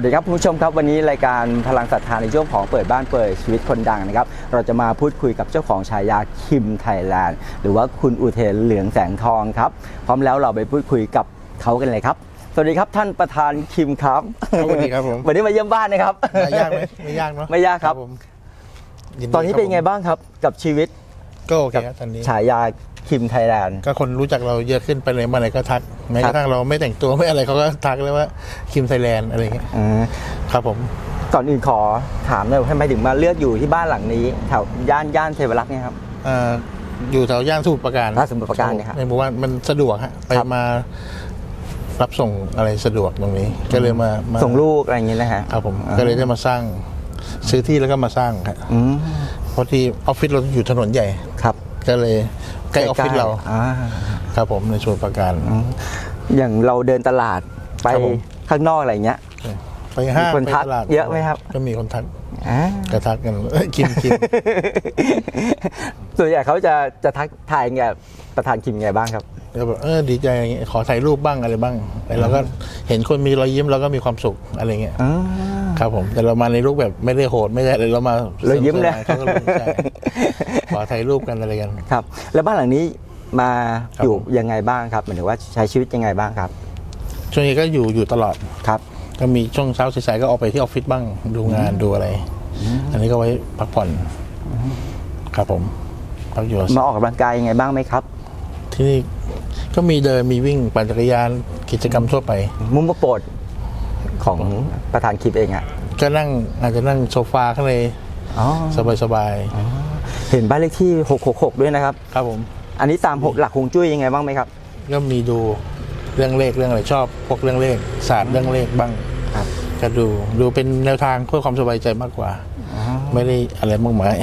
วัสดีครับคุณผู้ชมครับวันนี้รายการพลังศรัทธาในช่วงของเปิดบ้านเปิดชีวิตคนดังนะครับ เราจะมาพูดคุยกับเจ้าของฉายาคิมไทยแลนด์หรือว่าคุณอุเทนเหลืองแสงทองครับ พร้อมแล้วเราไปพูดคุยกับเขากันเลยครับ สวัสดีครับท่านประธานคิมครับครับสวัสดีครับผมวันนี้มาเยี่ยมบ้านนะครับไม่ยากไหมไม่ยากเนาะไม่ยากครับผมยิดีตอนนี้เป็นไงครับบ้างครับกับชีวิตผมก็โอเคครับตอนนี้ฉายา คิมไทยแลนด์ ก็คนรู้จักเราเยอะขึ้นไปเลยมาไหนก็ทักแม้กระทั่งเราไม่แต่งตัวไม่อะไรเขาก็ทักเลยว่าคิมไทยแลนด์อะไรอย่างเงี้ยอ่าครับผมก่อนอื่นขอถามหน่อยทำไมถึงมาเลือกอยู่ที่บ้านหลังนี้แถวย่านย่านเทวรักษ์เนี่ยครับอ่าอยู่แถวย่านสมุทรปราการอ่าสมุทรปราการเนี่ยครับในหมู่บ้านมันสะดวกฮะไปครับมารับส่งอะไรสะดวกตรงนี้ ก็เลยมามาส่งลูกอะไรอย่างเงี้ยนะฮะครับผมก็เลยได้มาสร้างซื้อที่แล้วก็มาสร้างครับอืมเพราะที่ออฟฟิศเราอยู่ถนนใหญ่ครับ ก็เลย ใกล้ออฟฟิศเราอ่าครับผมในสมุทรปราการอย่างเราเดินตลาดไปครับผม ข้างนอกอะไรเงี้ย ไปห้างมีคนไปทักตลาดเยอะไหมครับ ก็มีคนทักอ่า กระทักกันเอ้ยกินกิน ส่วนใหญ่เขาจะจะทักทายไงประธานคิมไงบ้างครับแล้วแบบเออดีใจอย่างเงี้ยขอถ่ายรูปบ้างอะไรบ้างแต่เราก็เห็นคนมีรอยยิ้มเราก็มีความสุขอะไรเงี้ยอ่า ครับผมแต่เรามาในรูปแบบไม่ได้โหดไม่ได้อะไรเรามาเรายิ้มเลยเขาก็รู้ใช่ขอถ่ายรูปกันอะไรกันครับ แล้วบ้านหลังนี้มาครับอยู่ผมยังไงบ้างครับหมายถึงว่าใช้ชีวิตยังไงบ้างครับช่วงนี้ก็อยู่อยู่ตลอดครับ ก็มีช่วงเช้าสายๆก็ออกไปที่ออฟฟิศบ้างดูงานดูอะไร อันนี้ก็ไว้พักผ่อนครับผมพักอยู่มาออกกำลังกายยังไงบ้างไหมครับ ที่นี่ก็มีเดินมีวิ่งปั่นจักรยานกิจกรรมทั่วไป มุมโปรด ของประธานคิมเองอะก็นั่งอาจจะนั่งโซฟาข้างในอ๋อสบายเห็นบ้านเลขที่ 666 ด้วยนะครับๆครับผม อันนี้ตามหกหลักฮวงจุ้ยยังไงบ้างไหมครับ ก็มีดูเรื่องเลขเรื่องอะไรชอบ พวกเรื่องเลขศาสตร์เรื่องเลขบ้างครับก็ดูดูเป็นแนวทางเพื่อความสบายใจมากกว่า ไม่ได้อะไรมากมาย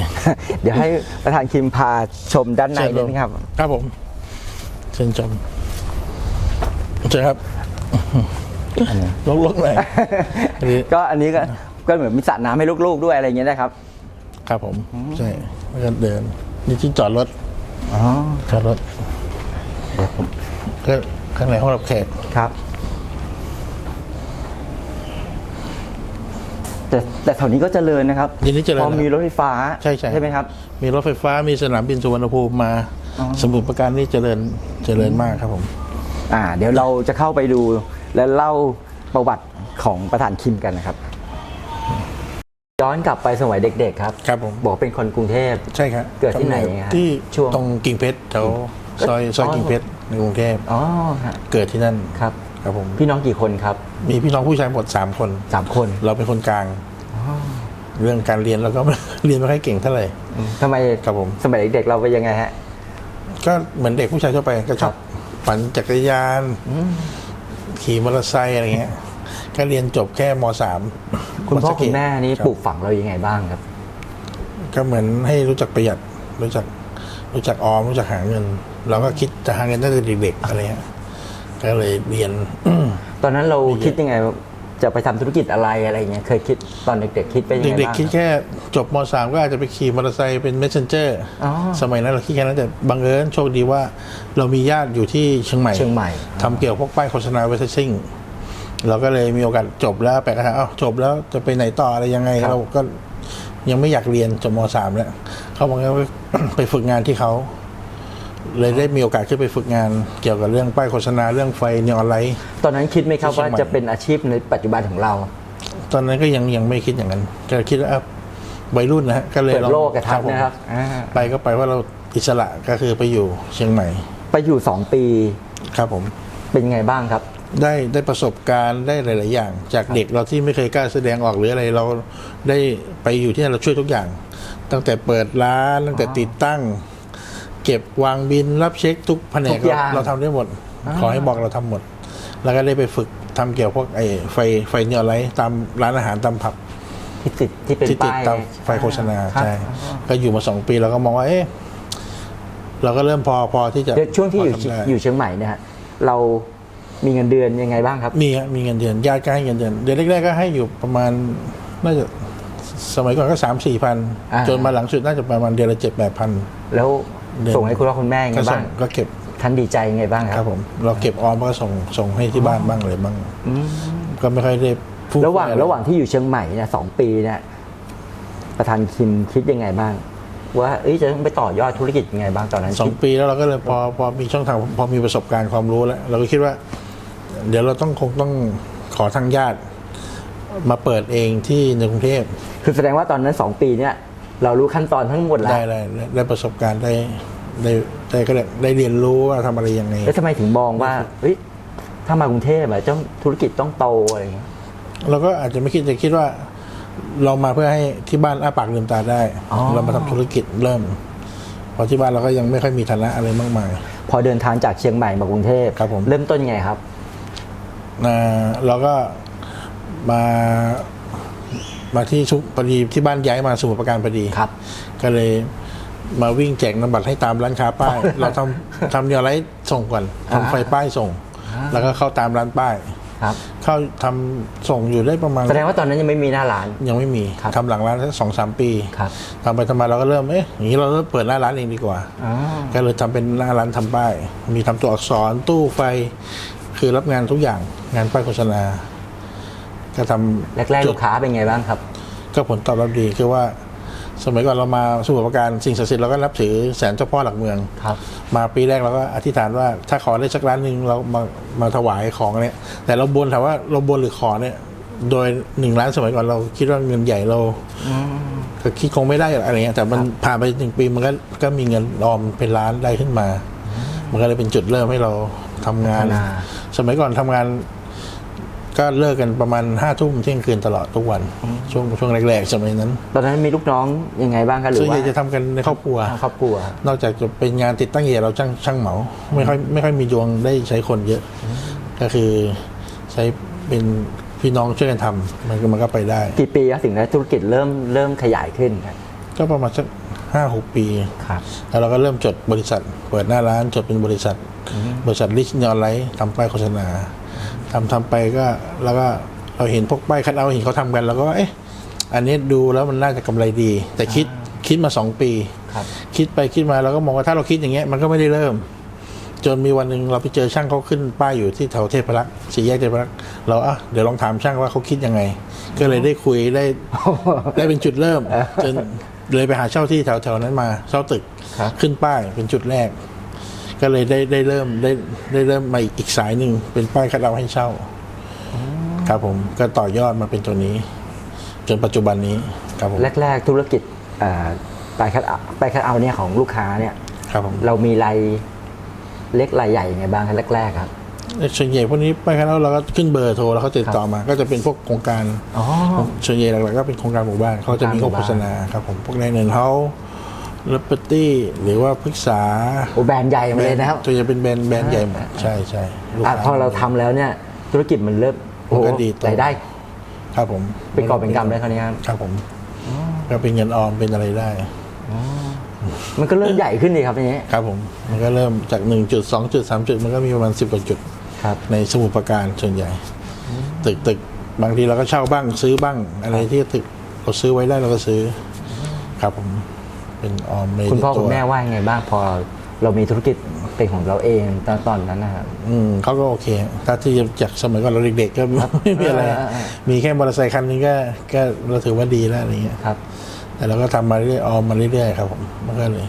เดี๋ยวให้ประธานคิมพาชมด้านในนิดนึงครับ ครับผม เชิญชมเชิญครับ ลกๆหน่อยอันนี้ก็อันนี้ก็ก็เหมือนมีสระน้ำให้ลูกๆด้วยอะไรอย่างเงี้ยนะครับ ครับผม ใช่แล้วก็เดิน นี่ที่จอดรถอ๋อจอดรถก็ข้างในห้องรับแขกครับ แต่แต่แถวนี้ก็เจริญนะครับยินดีเจริญพอมีรถไฟฟ้าใช่ใช่ใช่ไหมครับ มีรถไฟฟ้ามีสนามบินสุวรรณภูมิมาอ๋อสมุทรปราการนี่เจริญเจริญมากครับผม อ่า เดี๋ยวเราจะเข้าไปดู และเล่าประวัติของประธานคิมกันนะครับ ย้อนกลับไปสมัยเด็กๆครับ ครับผม บอกเป็นคนกรุงเทพ ใช่ครับเกิดที่ไหนครับที่ช่วงตรงกิ่งเพชรแถวซอยซอยอ๋อกิ่งเพชรในกรุงเทพอ๋อฮะเกิดที่นั่นครับ ครับผม พี่น้องกี่คนครับ มีพี่น้องผู้ชายหมดสามคนสามคน เราเป็นคนกลางเรื่องการเรียนเราก็เรียนไม่ค่อยเก่งเท่าไหร่ทำไมครับผมสมัยเด็กๆเราไปนยังไงฮะ ก็เหมือนเด็กผู้ชายทั่วไปก็ชอบปั่นจักรยาน ขี่มอเตอร์ไซค์อะไรเงี้ยก็เรียนจบแค่มสามคุณพ่อศรีเกคุตณแม่นี่ครับปลูกฝังเรายังไงบ้างครับ ก็เหมือนให้รู้จักประหยัดรู้จักรู้จักออมรู้จักหาเงิน เราก็คิดจะหาเงินตั้งแต่เด็กๆอะไรเงี้ยก็เลยเรียนตอนนั้นเราคิดยังไงว่า จะไปทำธุรกิจอะไรอะไรเงี้ยเคยคิดตอนเด็กๆคิดไปยังไงเด็กบ้างๆคิดแค่จบมสามก็อาจจะไปขี่มอเตอร์ไซค์เป็น messenger อ๋อสมัยนั้นเราคิดแค่นั้นแต่บังเอิญโชคดีว่า เรามีญาติอยู่ที่เชียงใหม่เชียงใหม่ทำเกี่ยวพวกป้ายโฆษณาเวทซิ่งเราก็เลยมีโอกาสจบแล้วแปลกระทั่งอ้าวจบแล้วจะไปไหนต่ออะไรยังไงเราก็ยังไม่อยากเรียนจบมสามแล้วเขาบอกว่าไปฝึกงานที่เขา เลยได้มีโอกาสขึ้นไปฝึกงานเกี่ยวกับเรื่องป้ายโฆษณาเรื่องไฟเนออนไลท์ ตอนนั้นคิดไหมครับที่เชียว่างใหม่ จะเป็นอาชีพในปัจจุบันของเรา ตอนนั้นก็ยังยังไม่คิดอย่างนั้น ก็คิดว่าอะวัยรุ่นนะฮะก็เลยเปิดองโลกกระทับผมนะครับอ่าไปก็ไปว่าเราอิสระก็คือไปอยู่เชียงใหม่ไปอยู่สองปีครับผม เป็นยังไงบ้างครับ ได้ได้ประสบการณ์ได้หลาย ๆ อย่าง จากเด็กเราที่ไม่เคยกล้าแสดงออกหรืออะไรเราได้ไปอยู่ที่นั่นเราช่วยทุกอย่าง ตั้งแต่เปิดร้านตั้งแต่ติดตั้ง เก็บวางบินรับเช็คทุกแผนทุกกอย่างเราเราทำได้หมด ขอให้บอกเราทำหมด แล้วก็ได้ไปฝึกทำเกี่ยวพวกไอ้ไฟไฟเนอร์ไลท์ตามร้านอาหารตามผับ ที่ติดที่เป็นที่ติดป้ายตามไฟโฆษณาครับ ใช่ก็อยู่มาสองปีเราก็มองว่าเอ๊ะเราก็เริ่มพอพอที่จะเดี๋ยวช่วงที่อยู่พทำได้อยู่เชียงใหม่เนี่ยฮะเรามีเงินเดือนยังไงบ้างครับ มีฮะมีเงินเดือนญาติก็ให้เงินเดือนเดือนแรกๆก็ให้อยู่ประมาณน่าจะสมัยก่อนก็สามสี่พันอ่า จนมาหลังสุดน่าจะประมาณเดือนละเจ็ดแปดพันแล้วเดือน ส่งให้คุณพ่อคุณแม่ยังไงก็ส่บ้างงก็เก็บท่านดีใจยังไงบ้างคครัรับบผมเราเก็บออมก็ส่งส่งให้ที่บ้านบ้างอะไรบ้างอืมก็ไม่ค่อยได้ฟุ่มระหว่างเฟือยระหว่างที่อยู่เชียงใหม่เนี่ยสองปีเนี่ยประธานคิมคิดยังไงบ้าง ว่าเอ้ยจะต้องไปต่อยอดธุรกิจยังไงบ้างตอนนั้นสองคิดปีแล้วเราก็เลยพอพอมีช่องทางพอมีประสบการณ์ความรู้แล้ว เราก็คิดว่า เดี๋ยวเราต้องคงต้องขอทางญาติ มาเปิดเองที่ในกรุงเทพ คือแสดงว่าตอนนั้นสองปีเนี่ย เรารู้ขั้นตอนทั้งหมดแล้วได้ได้ได้ได้ประสบการณ์ได้ได้ได้ก็ได้ได้เรียนรู้ว่าทำอะไรยังไง แล้วทำไมถึงมองว่าเฮ้ยถ้ามากรุงเทพอะต้องธุรกิจต้องโตอะไรอย่างเงี้ยเราก็อาจจะไม่คิดจะคิดว่า เรามาเพื่อให้ที่บ้านอ้าปากลืมตาได้อ๋อเรามาทำธุรกิจเริ่มเพราะที่บ้านเราก็ยังไม่ค่อยมีฐานะอะไรมากมาย พอเดินทางจากเชียงใหม่มากรุงเทพครับผม เริ่มต้นยังไงครับนะเราก็มา มาที่ชุพอดีที่บ้านย้ายมาสมุทรปราการพอดีครับ ก็เลยมาวิ่งแจกนำบัตรให้ตามร้านค้าป้าย เราทำทำเนียไรส่งก่อนทำไฟป้ายส่ง แล้วก็เข้าตามร้านป้ายครับเข้าทำส่งอยู่ได้ประมาณ แสดงว่าตอนนั้นยังไม่มีหน้าร้าน ยังไม่มีครับทำหลังร้านสักสองสามปีครับทำไปทำมาเราก็เริ่มเอ๊ะอย่างนี้เราเริ่มเปิดหน้าร้านเองดีกว่าอ๋อก็เลยทำเป็นหน้าร้านทำป้าย มีทำตัวอักษรตู้ไฟ คือรับงานทุกอย่างงานป้ายโฆษณา ก็ทำแรกๆจุลูดกค้าเป็นไงบ้างครับ ก็ผลตอบรับดีคือว่า สมัยก่อนเรามาสมุทรปราการสิ่งศักดิ์สิทธิ์เราก็นับถือแสนเจ้าพ่อหลักเมือง ครับ มาปีแรกเราก็อธิษฐานว่าถ้าขอได้สักร้านหนึ่งเรามามาถวายของเนี่ย แต่เราบนถามว่าเราบนหรือขอเนี่ย โดยหนึ่งล้านสมัยก่อนเราคิดว่าเงินใหญ่เราก็คิดคงไม่ได้อะไรเงี้ยแต่มันผ่านไปหนึ่งปีมันก็ก็มีเงินออมเป็นล้านได้ขึ้นมา มันก็เลยเป็นจุดเริ่มให้เราทำงาน พัฒนา สมัยก่อนทำงาน ก็เลิกกันประมาณห้าทุ่มเที่ยงคืนตลอดทุกวัน ช่วงช่วงแรกๆสมัยนั้น ตอนนั้นมีลูกน้องยังไงบ้างครับหรืส่วนอใหว่าญ่จะทำกันในครอบครัวทางครอบครัว นอกจากจะเป็นงานติดตั้งใหญ่เราช่างช่างเหมา ไม่ค่อยไม่ค่อยมีดวงได้ใช้คนเยอะ ก็คือใช้เป็นพี่น้องช่วยกันทำมันก็มันก็ไปได้ กี่ปีครับถึงได้ธุรกิจเริ่มเริ่มขยายขึ้นครับก็ประมาณสักห้าหกปีครับแล้วเราก็เริ่มจดบริษัท เปิดหน้าร้านจดเป็นบริษัท บริษัทลิชนอลไลท์ทำป้ายโฆษณา ทำทำไปก็แล้วก็เราเห็นพวกป้ายคัดเอาท์เห็นเขาทำกัน แล้วก็เอ๊ะอันนี้ดูแล้วมันน่าจะกำไรดี แต่คิดคิดมาสองปี ครับ คิดไปคิดมาเราก็มองว่าถ้าเราคิดอย่างเงี้ยมันก็ไม่ได้เริ่ม จนมีวันหนึ่งเราไปเจอช่างเขาขึ้นป้ายอยู่ที่แถวเทพรักษ์สี่แยกเทพรักษ์เราอะเดี๋ยวลองถามช่างว่าเขาคิดยังไง ก็เลยได้คุยได้ ได้เป็นจุดเริ่ม จนเลยไปหาเช่าที่แถวแถวนั้นมาเช่าตึก ครับ ขึ้นป้ายเป็นจุดแรก ก็เลยได้ได้เริ่มได้ได้เริ่มมาอีกสายหนึ่งเป็นป้ายคัดเอาท์ให้เช่าครับผมก็ต่อยอดมาเป็นตัวนี้ จนปัจจุบันนี้ครับผมแรก ๆ ธุรกิจเอ่อไปคัดเอาไปคัดเอาเนี่ยของลูกค้าเนี่ยครับผมเรามีรายเล็กรายใหญ่ยังไงบ้างครับแรกๆครับส่วนใหญ่พวกนี้ไปครับแล้วเราก็ขึ้นเบอร์โทรแล้วเขาติดต่อมา ก็จะเป็นพวกโครงการอ๋อส่วนใหญ่หลักๆก็เป็นโครงการหมู่บ้านเขาจะมีโครงการหมู่โฆษณาครับผมพวกในเนินเฮา เลปตี้หรือว่าพฤกษาโอ้แบรนด์ใหญ่มาเลยนะครับส่วนใหญ่เป็นแบรนด์แบรนด์ใหญ่หมดใช่ใช่ลูกอะค้าพอเราทำแล้วเนี่ยธุรกิจมันเริ่มโอ้มันก็ดีโตรายได้ครับผมเป็นกอบเป็นกำเลยคราวนี้ครับครับผมก็เป็นเงินออมเป็นอะไรได้มันก็เริ่มใหญ่ขึ้นดีครับอย่างนี้ครับผมมันก็เริ่มจากหนึ่งจุดสองจุดสามจุดมันก็มีประมาณสิบกว่าจุด ครับ ในสมุทรปราการส่วนใหญ่ ตึกตึกบางทีเราก็เช่าบ้างซื้อบ้างอะไรที่ตึกเราซื้อไว้ได้เราก็ซื้ออครับผม เป็นออมในคุณพ่อตัวคุณแม่ว่ายังไงบ้างพอเรามีธุรกิจเป็นของเราเองตอนตอนนั้นนะครับอืมเขาก็โอเคถ้าที่จากสมัยก่อนเราเด็กๆก็ไม่มีอะไรเออเออเออมีแค่มอเตอร์ไซค์คันนึงก็ก็เราถือว่าดีแล้วอะไรเงี้ยครับ แต่เราก็ทำมาเรื่อยๆออมมาเรื่อยๆครับผมมันก็เลย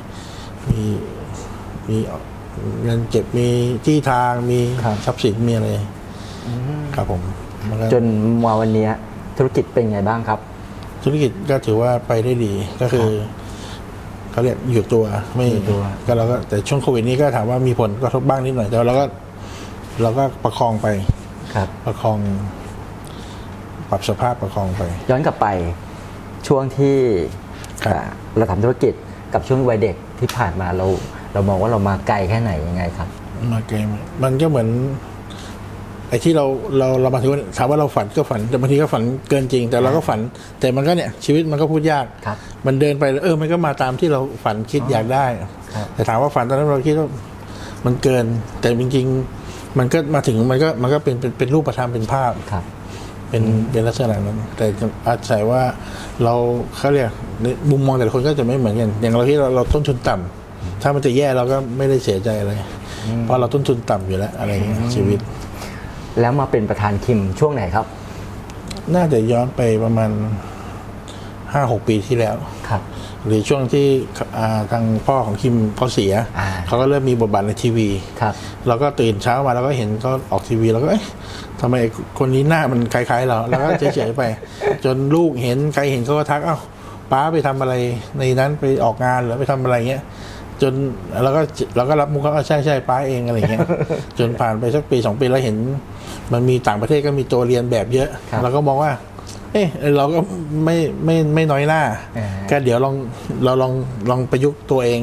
มีมีเงินเก็บมีที่ทางมีครับทรัพย์สินมีอะไรครับผมมันก็จนมาวันเนี้ยธุรกิจเป็นไงบ้างครับ ธุรกิจก็ถือว่าไปได้ดีก็คือ เขาเรียกอยู่ตัวไม่อยู่ตัว ก็เราก็แต่ช่วงโควิดนี้ก็ถามว่ามีผลกระทบบ้างนิดหน่อยแต่เราก็เราก็ประคองไปครับ ประคอง ปรับสภาพประคองไป ย้อนกลับไปช่วงที่ครับ อ่าเราทำธุรกิจกับช่วงวัยเด็กที่ผ่านมาเรา เรามองว่าเรามาไกลแค่ไหนยังไงครับ มาเกมมันก็เหมือน ไอ้ที่เราเราเรามาถึงวันถามว่าเราฝันก็ฝันแต่บางทีก็ฝันเกินจริง แต่เราก็ฝัน แต่มันก็เนี่ยชีวิตมันก็พูดยาก ครับมันเดินไปแล้วเออมันก็มาตามที่เราฝันคิดอยากได้ ครับ แต่ถามว่าฝันตอนนั้นเราคิดว่ามันเกิน แต่จริงๆมันก็มาถึงมันก็มันก็เป็นเป็นเป็นรูปธรรมเป็นภาพ ครับ เป็นเป็นลักษณะนั้น แต่อาศัยว่าเราเขาเรียกในมุมมองแต่ละคนก็จะไม่เหมือนกัน อย่างเราที่เราเราต้นทุนต่ำถ้ามันจะแย่เราก็ไม่ได้เสียใจอะไรเพราะเราต้นทุนต่ำอยู่แล้วอะไรเงี้ยชีวิต แล้วมาเป็นประธานคิมช่วงไหนครับ น่าจะย้อนไปประมาณห้าหกปีที่แล้ว ครับ หรือช่วงที่อ่าทางพ่อของคิมเขาเสียอ่าเขาก็เริ่มมีบทบาทในทีวี ครับ เราก็ตื่นเช้ามาเราก็เห็นเขาออกทีวีเราก็เอ๊ะทำไมคนนี้หน้ามันคล้ายๆ เราแล้วก็เฉยๆไป จนลูกเห็นใครเห็นเขาก็ทักเอ้าป้าไปทำอะไรในนั้นไปออกงานหรือไปทำอะไรเงี้ยจนเราก็เราก็รับมุกเขาว่าใช่ใช่ป้าเองอะไรเงี้ยจนผ่านไปสักปีสองปีแล้วเห็น มันมีต่างประเทศก็มีตัวเรียนแบบเยอะครับเราก็มองว่า เอ๊ะเราก็ไม่ไม่ไม่น้อยหน้าอ่าก็เดี๋ยวลองเราลองลองประยุกต์ตัวเอง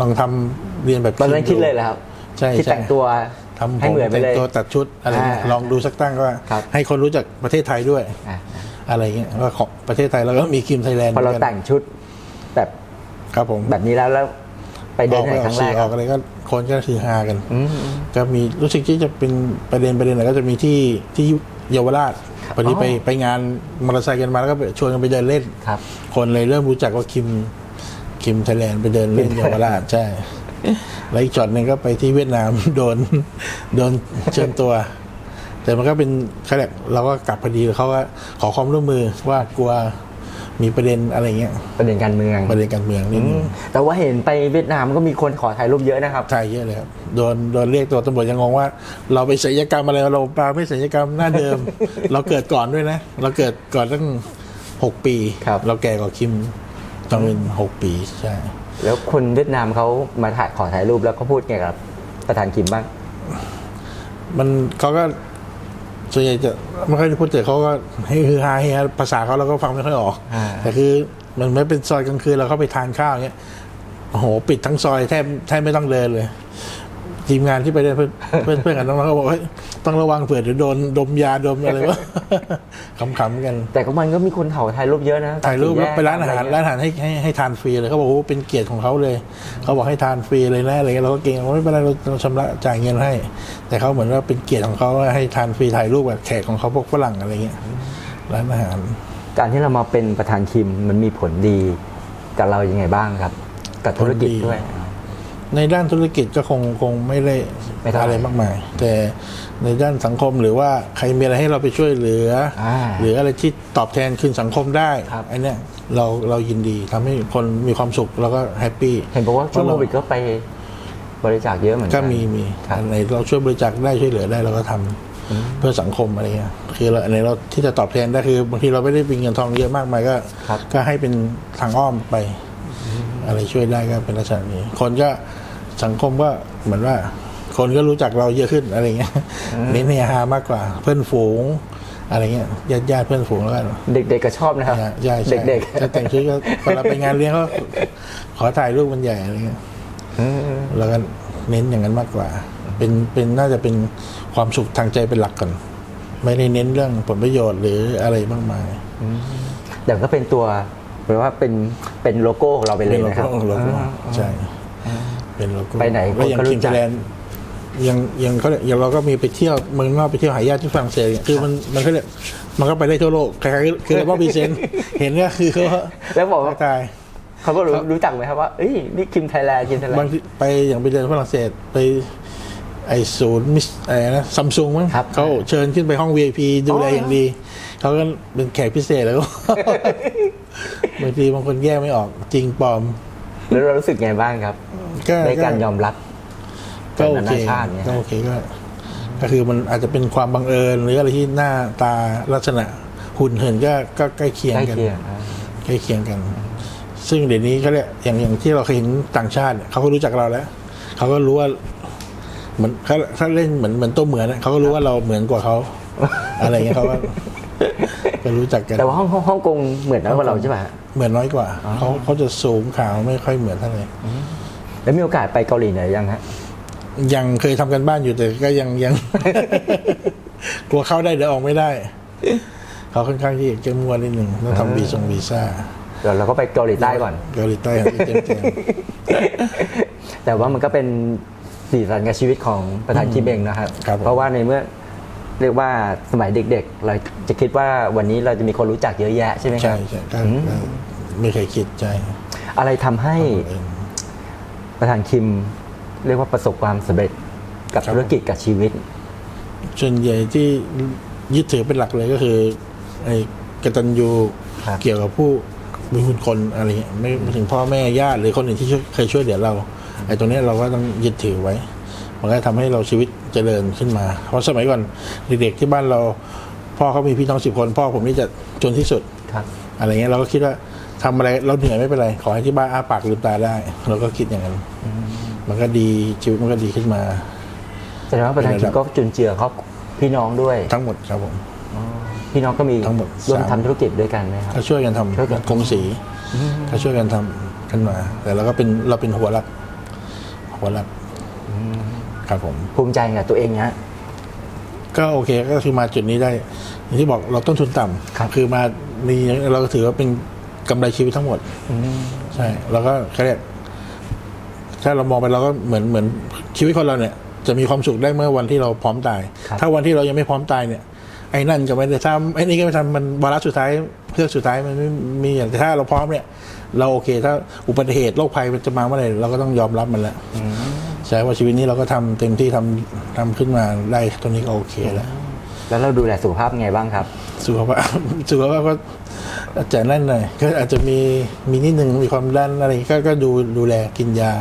ลองทำเรียนแบบตอนนั้นมคิดเลยเหรอครับใช่ที่ใช่แต่งตัวทำผให้มเหมือนไปแต่งเลยตัวตัดชุดอะไรเงี้ยอ่าลองดูสักตั้งว่าครับให้คนรู้จักประเทศไทยด้วยอะอะไรเงี้ยว่าของประเทศไทยเราก็มีคิมไทยแลนด์พอเราแต่งชุดแบบครับผมแบบนี้แล้วแล้ว ไปอเดิอนกไหไปนอคอกรั้งแรสื่อกอคอรักบอะไรก็คนก็คือฮากันอืมก็มีรู้สึกที่จะเป็นประเด็นประเด็นไหนก็จะมีที่ที่เยาวราชพอดีอ๋อไปไปงานมอเตอร์ไซค์กันมาแล้วก็ไปชวนกันไปเดินเล่นครับ คนเลยเริ่มรู้จักว่าคิมคิมไทยแลนด์ไปเดินเล่นเยาวราชใช่แล้วอีกจอดหนึ่งก็ไปที่เวียดนามโดนโดนเชิญตัว แต่มันก็เป็นเขาเรียกเราก็กลับพอดีเขาก็ขอความร่วมมือว่ากลัว มีประเด็นอะไรเงี้ยประเด็นการเมืองประเด็นการเมืองนิดนึงแต่ว่าเห็นไปเวียดนามก็มีคนขอถ่ายรูปเยอะนะครับใช่เยอะเลยครับโดนโดนเรียกตัวตำรวจยังงงว่า เราไปศัลยกรรมอะไรเราเปล่าไม่ศัลยกรรมหน้าเดิม เราเกิดก่อนด้วยนะ เราเกิดก่อนตั้งหกปีครับเราแก่กว่าคิมจองเป็นหกปีใช่แล้วคนเวียดนามเขามาถ่ายขอถ่ายรูปแล้วเขาพูดไงกับประธานคิมบ้าง มันเขาก็ ส่วนใหญ่จะไม่ค่อยได้พูดแต่เขาก็ให้คือฮาเฮฮาภาษาเขาเราก็ฟังไม่ค่อยออก อ่า แต่คือมันไม่เป็นซอยกลางคืนเราเข้าไปทานข้าวเงี้ยโอ้โหปิดทั้งซอยแทบแทบไม่ต้องเดินเลย ทีมงานที่ไปด้วยเพื่อนเพื่อนเพื่อนกันน้องๆเขาบอกเฮ้ยต้องระวังเผื่อเดี๋ยวโดนดมยาดมอะไรวะขำๆกัน แต่ก็มันก็มีคนเขาถ่ายรูปเยอะนะถ่ายรูปแล้วไปร้านอาหาระร้านไเงี้ยอาหารให้ให้ให้ทานฟรีเลยเขาบอกว่าเป็นเกียรติของเขาเลย เขาบอกให้ทานฟรีเลยนะอะไรเงี้ยเราก็เก่งว่าไม่เป็นไรเราเราชำระจ่ายเงินให้ แต่เขาเหมือนว่าเป็นเกียรติของเขาว่าให้ทานฟรีถ่ายรูปกับแขกของเขาพวกฝรั่งอะไรเงี้ยร้านอาหารการที่เรามาเป็นประธานคิมมันมีผลดีกับเรายังไงบ้างครับ กับธุรกิจผลดีด้วย ในด้านธุรกิจก็คงคงไม่ได้ไม่เท่าไหร่อะไรมากมาย แต่ในด้านสังคมหรือว่าใครมีอะไรให้เราไปช่วยเหลืออา หรืออะไรที่ตอบแทนคืนสังคมได้ครับอันเนี้ยเราเรายินดีทำให้คนมีความสุขแล้วก็แฮปปี้เห็นบอกว่าช่วงเพโคราะเราวิดก็ไปบริจาคเยอะเหมือนกัก็มีมีครับอันไหนเราช่วยบริจาคได้ช่วยเหลือได้เราก็ทำเพื่อสังคมอะไรเงี้ยคือเราอันไหนเราที่จะตอบแทนได้คือบางทีเราไม่ได้เป็นเงินทองเยอะมากมายก็ ครับ ก็ให้เป็นทางอ้อมไป อะไรช่วยได้ก็เป็นลักษณะนี้ คนก็สังคมก็เหมือนว่า คนก็รู้จักเราเยอะขึ้นอะไรเงี้ยเน้นเฮฮามากกว่า เพื่อนฝูงอะไรเงี้ยญาติญาติๆเพื่อนฝูงแล้วกันเด็กๆก็ชอบนะครับใช่ใช่ใช่เด็กจะแต่งชุดก็เวลาไปงานเลี้ยงก็ขอถ่ายรูปมันใหญ่อะไรเงี้ยๆอืมแล้วก็เน้นอย่างนั้นมากกว่า เป็นเป็นน่าจะเป็นความสุขทางใจเป็นหลักก่อนไม่ได้เน้นเรื่องผลประโยชน์หรืออะไรมากมายแต่ก็เป็นตัว แปลว่าเป็นเป็นโลโก้ของเราไปเลเป็ยนโลนะครับ โก้โลโก้อ่าใช่เป็นโลโก้ไปไหนแล้วอย่างคนก็รู้คิมจัไทกยแลนด์ยังยังเขาเรียกอย่างเราก็มีไปเที่ยวเมืองนอกไปเที่ยวหายาทที่ฝรั่งเศสเนี่ยคือมันมันก็เรียกมันก็ไปได้ทั่วโลกใครๆคือเราก็พรีเซนต์เห็นก็คือเขาแล้วบอกว่า ตาย เขาก็รู้รู้จักไหมครับว่าเอ้ยนี่คิมไทยแลนด์คิมไทยแลนบางด์ ทีไปอย่างไปเดินฝรั่งเศสไปไอศูนย์มิสอะไรนะซัมซุงมั้งครับ เขาเชิญขึ้นไปห้อง VIP ดูแลอย่างดี เขาก็เป็นแขกพิเศษแล้วก็ บางทีบางคนแยกไม่ออกจริงปลอม แล้วเรารู้สึกไงบ้างครับก็ในการยอมรับก็โอนาเคนาชาติเนี่ยก็โอเคก็ก็คือมันอาจจะเป็นความบังเอิญหรืออะไรที่หน้าตาลักษณะหุ่นเหินก็ก็ใกล้เคียงใกล้กันเคียงอ่าใกล้เคียงกัน ซึ่งเดี๋ยวนี้เขาเรียกอย่างอย่างที่เราเคยเห็นต่างชาติเนี่ยเขาก็รู้จักเราแล้วเขาก็รู้ว่าเหมือนเขาถ้าเล่นเหมือนเหมือนตัวเหมือนอะเขาก็รู้ว่าเราเหมือนกว่าเขาอะไรเงี้ยเขาก็ ก็รู้จักกันแต่ว่าฮ่องฮ่องฮ่องกงเหมือนน้อยกว่าเราใช่ไหมฮะ เหมือนน้อยกว่าเขาเขาจะสูงขาวไม่ค่อยเหมือนเท่าไหร่แล้วมีโอกาสไปเกาหลีเหนือยังฮะ ยังเคยทำกันบ้านอยู่แต่ก็ยังยัง กลัวเข้าได้เดี๋ยวออกไม่ได้ เขาค่อนข้างที่จะเข้มงวดนิดหนึ่งต้องทำวีซงวีซ่าเดี๋ยวเราก็ไปเกาหลีใต้ก่อน เกาหลีใต้ครับที่เจมส์เจมส์แต่ว่ามันก็เป็นสีสันกับชีวิตของประธานคิมเองนะครับ ครับผมเพราะว่าในเมื่อ เรียกว่าสมัยเด็กๆ เราจะคิดว่าวันนี้เราจะมีคนรู้จักเยอะแยะใช่ไหมคใช่รับ ใช่ก็อืมก็ไม่เคยคิดใจอะไรทำให้ประธานคิม เรียกว่าประสบความสำเร็จกับครับ ธุรกิจกับชีวิต ส่วนใหญ่ที่ยึดถือเป็นหลักเลยก็คือไอ้กตัญญูครับ เกี่ยวกับผู้มีคุณคนอะไรเงี้ยไม่ไม่ถึงพ่อแม่ญาติหรือคนอื่นที่ช่วยเคยช่วยเหลือเราไอ้ตรงเนี้ยเราก็ต้องยึดถือไว้ มันก็ทำให้เราชีวิต เจริญขึ้นมา เพราะสมัยก่อนเด็กๆที่บ้านเรา พ่อเขามีพี่น้องสิบคน พ่อผมนี่จะจนที่สุดครับอะไรเงี้ยเราก็คิดว่าทำอะไรเราเหนื่อยไม่เป็นไร ขอให้ที่บ้านอ้าปากลืมตาได้ เราก็คิดอย่างนั้นมันก็ดีชีวิตมันก็ดีขึ้นมาแสดงว่าประธานเป็นคิระดัมบก็จุนเจือครอบพี่น้องด้วยทั้งหมดครับผมพี่น้องก็มีทั้งหมดร่วมสามทำธุรกิจด้วยกันไหมครับก็ช่วยกันทำช่วยกันกงสีก็ช่วยกันทำขึ้นมา แต่เราก็เป็นเราเป็นหัวหลักหัวหลัก ครับผม ภูมิใจกับตัวเองนะก็โอเคก็คือมาจุดนี้ได้ อย่างที่บอกเราต้นทุนต่ำครับ คือมามีเราก็ถือว่าเป็นกำไรชีวิตทั้งหมดใช่แล้วก็เขาเรียกถ้าเรามองไปเราก็เหมือนเหมือนชีวิตคนเราเนี่ย จะมีความสุขได้เมื่อวันที่เราพร้อมตาย ครับถ้าวันที่เรายังไม่พร้อมตายเนี่ย ไอ้นั่นก็ไม่ได้ทำไอ้นี่ก็ไม่ทำมันวาระสุดท้ายเพื่อกสุดท้ายมันไม่มีอย่างแต่ถ้าเราพร้อมเนี่ย เราโอเค ถ้าอุบัติเหตุโรคภัยมันจะมาเมื่อไหร่เราก็ต้องยอมรับมันแล้ว ใช่ว่าชีวิตนี้เราก็ทำเต็มที่ทำทำขึ้นมาได้ตรงนี้ก็โอเคแล้ว แล้วเราดูแลสุขภาพไงบ้างครับ สุขภาพสุขภาพก็อาจจะนั่นหน่อยก็อาจจะมีมีนิดหนึ่งมีความดันอะไรก็ก็ดูดูแลกินยา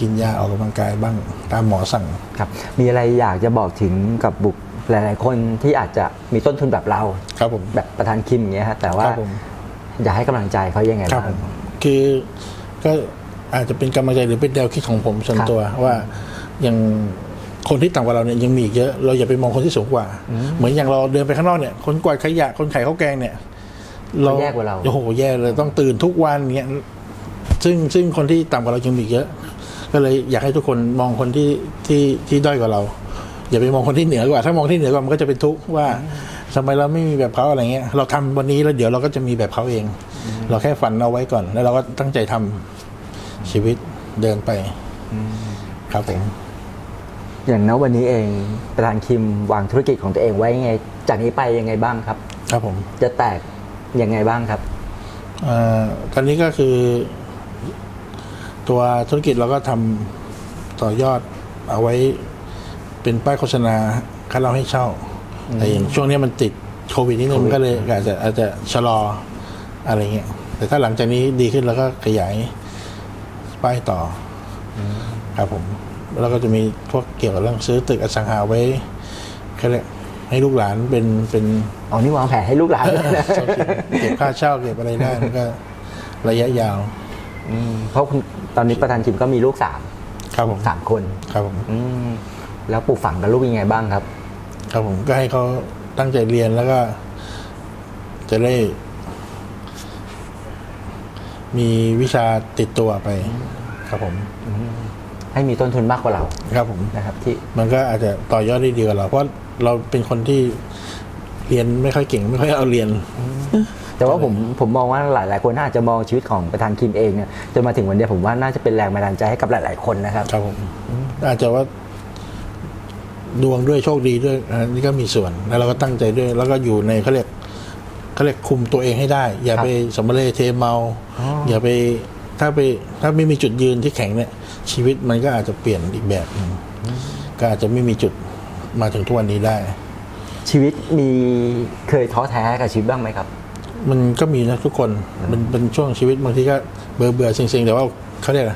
กินยาออกกำลังกายบ้างตามหมอสั่งครับ มีอะไรอยากจะบอกถึงกับบุคหลาย ๆ คนที่อาจจะมีต้นทุนแบบเราครับผมแบบประธานคิมอย่างเงี้ยฮะแต่ว่าครับผมอยากให้กำลังใจเขายังไงครับบ้างผมคือก็ อาจจะเป็นกำลังใจหรือเป็นแนวคิดของผมส่วนครับตัวว่าอย่างคนที่ต่ำกว่าเราเนี่ยยังมีอีกเยอะ เราอย่าไปมองคนที่สูงกว่า เหมือนอย่างเราเดินไปข้างนอกเนี่ย คนกวาดขยะคนขายข้าวแกงเนี่ยแย่กว่าเราโอ้โหแย่เลยต้องตื่นทุกวันเงี้ยซึ่งซึ่งคนที่ต่ำกว่าเรายังมีอีกเยอะ ก็เลยอยากให้ทุกคนมองคนที่ที่ที่ด้อยกว่าเรา อย่าไปมองคนที่เหนือกว่า ถ้ามองที่เหนือกว่ามันก็จะเป็นทุกข์ว่าทำไมเราไม่มีแบบเขาอะไรเงี้ย เราทำวันนี้แล้วเดี๋ยวเราก็จะมีแบบเขาเอง เราแค่ฝันเอาไว้ก่อน แล้วเราก็ตั้งใจทำ ชีวิตเดินไปครับผมอย่างณวันนี้เองประธานคิมวางธุรกิจของตัวเองไว้ยังไง จากนี้ไปยังไงบ้างครับ ครับผมจะแตกยังไงบ้างครับเอ่อตอนนี้ก็คือ ตัวธุรกิจเราก็ทำต่อยอดเอาไว้เป็นป้ายโฆษณาคัดเราให้เช่าแต่อย่างช่วงนี้มันติดโควิดนิดนึงมันก็เลยอาจจะอาจจะชะลออะไรเงี้ยแต่ถ้าหลังจากนี้ดีขึ้นแล้วก็ขยาย ป้ายต่ออครับผมแล้วก็จะมีพวกเกี่ยวกับเรื่องซื้อตึกอสังหาไว้เขาเรียกให้ลูกหลานเป็นเป็นอ๋อนี่วางแผนให้ลูกหลานด้วยนะเช่ากินเก็บค่าเช่าเก็บอะไรได้มันก็ระยะยาวอืมเพราะคุณตอนนี้ประธานคิมก็มีลูกสามครับผมสามคนครับผมอืมแล้วปลูกฝังกับลูกยังไงบ้างครับ ครับผมก็ให้เขาตั้งใจเรียนแล้วก็ จะได้ มีวิชาติดตัวไปครับผมให้มีต้นทุนมากกว่าเราครับผมนะครับที่มันก็อาจจะต่อยอดได้ดีกว่าเราเพราะเราเป็นคนที่เรียนไม่ค่อยเก่งไม่ค่อยเอาเรียน แต่ว่าผมผมมองว่าหลายๆคนน่าจะมองชีวิตของประธานคิมเองเนี่ยจนมาถึงวันเนี้ยผมว่าน่าจะเป็นแรงบันดาลใจให้กับหลาย ๆ คนนะครับครับผมอาจจะว่าดวงด้วยโชคดีด้วยอันนี่ก็มีส่วนแล้วเราก็ตั้งใจด้วย แล้วก็อยู่ในเขาเรียก เขาเรียกคุมตัวเองให้ได้ อย่าครับไปสำเร็จเทเมาอ๋ออย่าไปถ้าไปถ้าไม่มีจุดยืนที่แข็งเนี่ย ชีวิตมันก็อาจจะเปลี่ยนอีกแบบหนึ่งก็อาจจะไม่มีจุดมาถึงทุกวันนี้ได้ ชีวิตมีเคยท้อแท้กับชีวิตบ้างไหมครับ มันก็มีนะทุกคนมันเป็นช่วงชีวิตบางทีก็เบื่อเบื่อๆเซ็งๆแต่ว่าเขาเรียกอะไร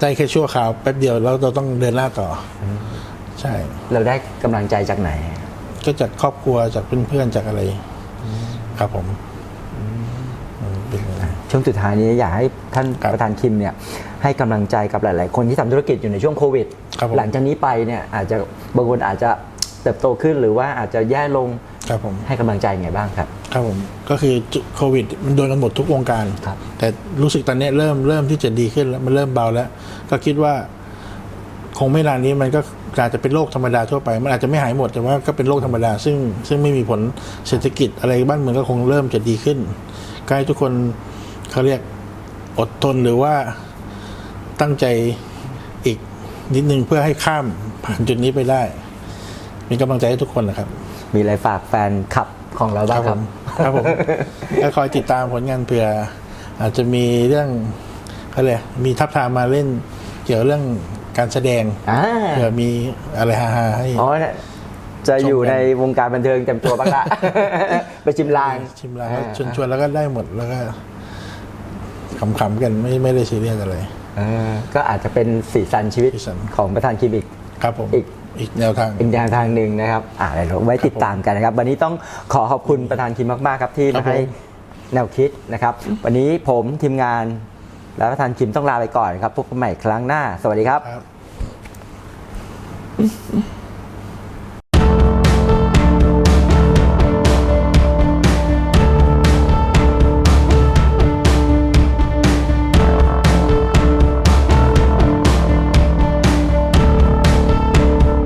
ได้แค่ชั่วคราวแป๊บเดียวแล้วเราต้องเดินหน้าต่ออใช่ เราได้กำลังใจจากไหน ก็จากครอบครัวจากเพื่อนๆจากอะไร ครับผมอืมเป็นอย่างนั้นช่วงสุดท้ายนี้อยากให้ท่านครับประธานคิมเนี่ยให้กำลังใจกับหลาย ๆ คนที่ทำธุรกิจอยู่ในช่วงโควิดครับผมหลังจากนี้ไปเนี่ยอาจจะบางคนอาจจะเติบโตขึ้นหรือว่าอาจจะแย่ลงครับผมให้กำลังใจไงบ้างครับ ครับผมก็คือโควิดมันโดนกันหมดทุกวงการครับแต่รู้สึกตอนนี้เริ่มเริ่มที่จะดีขึ้นแล้วมันเริ่มเบาแล้ว ก็คิดว่าคงไม่นานนี้มันก็ อาจจะเป็นโรคธรรมดาทั่วไป มันอาจจะไม่หายหมดแต่ว่าก็เป็นโรคธรรมดา ซึ่งซึ่งไม่มีผลเศรษฐกิจอะไรบ้านเมืองก็คงเริ่มจะดีขึ้นก็ให้ทุกคนเขาเรียกอดทนหรือว่าตั้งใจอีกนิดนึงเพื่อให้ข้ามผ่านจุดนี้ไปได้ มีกำลังใจให้ทุกคนนะครับ มีอะไรฝากแฟนคลับของเราบ้างครับครับผมก็คอยติดตามผลงานเผื่อ อาจจะมีเรื่องเขาเลยกมีทับทามมาเล่นเกี่ยวเรื่อง การแสดงอ่าเผื่อมีอะไรฮาๆให้ อ๋อเนี่ยจะอยู่ชมกัน ในวงการบันเทิงเต็มตัวบ้างละ ไปชิมลางชิมแล้วอ่าชวนชวนแล้วก็ได้หมดแล้วก็ขำๆกันไม่ไม่ได้ซีเรียสอะไรเออก็อาจจะเป็นสีสันชีวิตสีสัน ของประธานคิมอีกครับผม อีก อีกแนวทาง อีกแนวทางหนึ่งนะครับอ่าเดี๋ยวเราไว้ติดตามกันนะครับ วันนี้ต้องขอขอบคุณประธานคิมมาก ๆ ครับที่ครัมาบผม ให้แนวคิดนะครับ วันนี้ผมทีมงาน และประธานชิมต้องลาไปก่อนครับพบกันใหม่ครั้งหน้า สวัสดีครับ ครับ